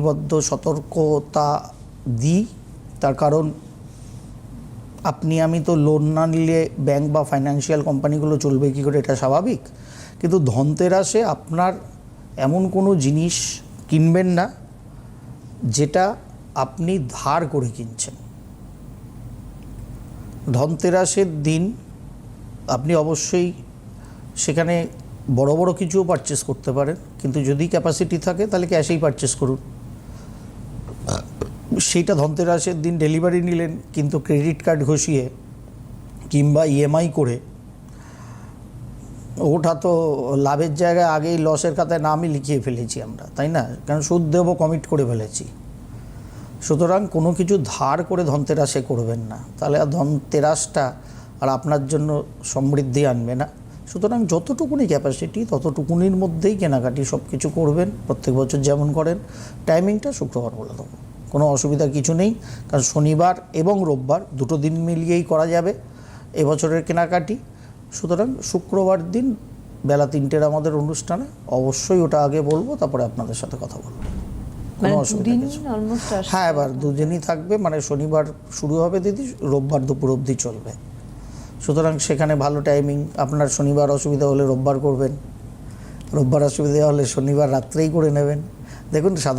বদ্ধ সতর্কতা দিই তার কারণ, আপনি, আমি তো লোন না নিলে ব্যাংক বা ফাইন্যান্সিয়াল কোম্পানিগুলো চলবে কী করে? এটা স্বাভাবিক। কিন্তু ধনতেরাসে আপনার এমন কোনো জিনিস কিনবেন না, যেটা আপনি ধার করে কিনছেন। ধনতেরাসের দিন আপনি অবশ্যই সেখানে বড় বড় কিছুও পারচেস করতে পারেন। কিন্তু যদি ক্যাপাসিটি থাকে, তাহলে ক্যাশেই পারচেস করুন। সেইটা ধনতেরাসের দিন ডেলিভারি নিলেন, কিন্তু ক্রেডিট কার্ড ঘষিয়ে কিংবা ইএমআই করে ওটা তো লাভের জায়গায় আগেই লসের খাতায় নামই লিখিয়ে ফেলেছি আমরা, তাই না? কারণ সুদ দেবো কমিট করে ফেলেছি। সুতরাং কোনো কিছু ধার করে ধনতেরাসে করবেন না। তাহলে আর ধনতেরাসটা আর আপনার জন্য সমৃদ্ধি আনবে না। সুতরাং যতটুকুনি ক্যাপাসিটি ততটুকুনির মধ্যেই কেনাকাটি সব কিছু করবেন, প্রত্যেক বছর যেমন করেন। টাইমিংটা শুক্রবার বলে দেবো। কোনো অসুবিধা কিছু নেই। কারণ শনিবার এবং রোববার দুটো দিন মিলিয়েই করা যাবে এবছরের কেনাকাটি। সুতরাং শুক্রবার দিন বেলা তিনটের আমাদের অনুষ্ঠানে অবশ্যই ওটা আগে বলব তারপরে আপনাদের সাথে কথা বলব। মানে কোনো অসুবিধা কিছু হ্যাঁ এবার দুদিনই থাকবে মানে শনিবার শুরু হবে দিদি রোববার দুপুর অবধি চলবে। সুতরাং সেখানে ভালো টাইমিং আপনার শনিবার অসুবিধা হলে রোববার করবেন রোববার অসুবিধা হলে শনিবার রাত্রেই করে নেবেন। দেখুন সাধারণ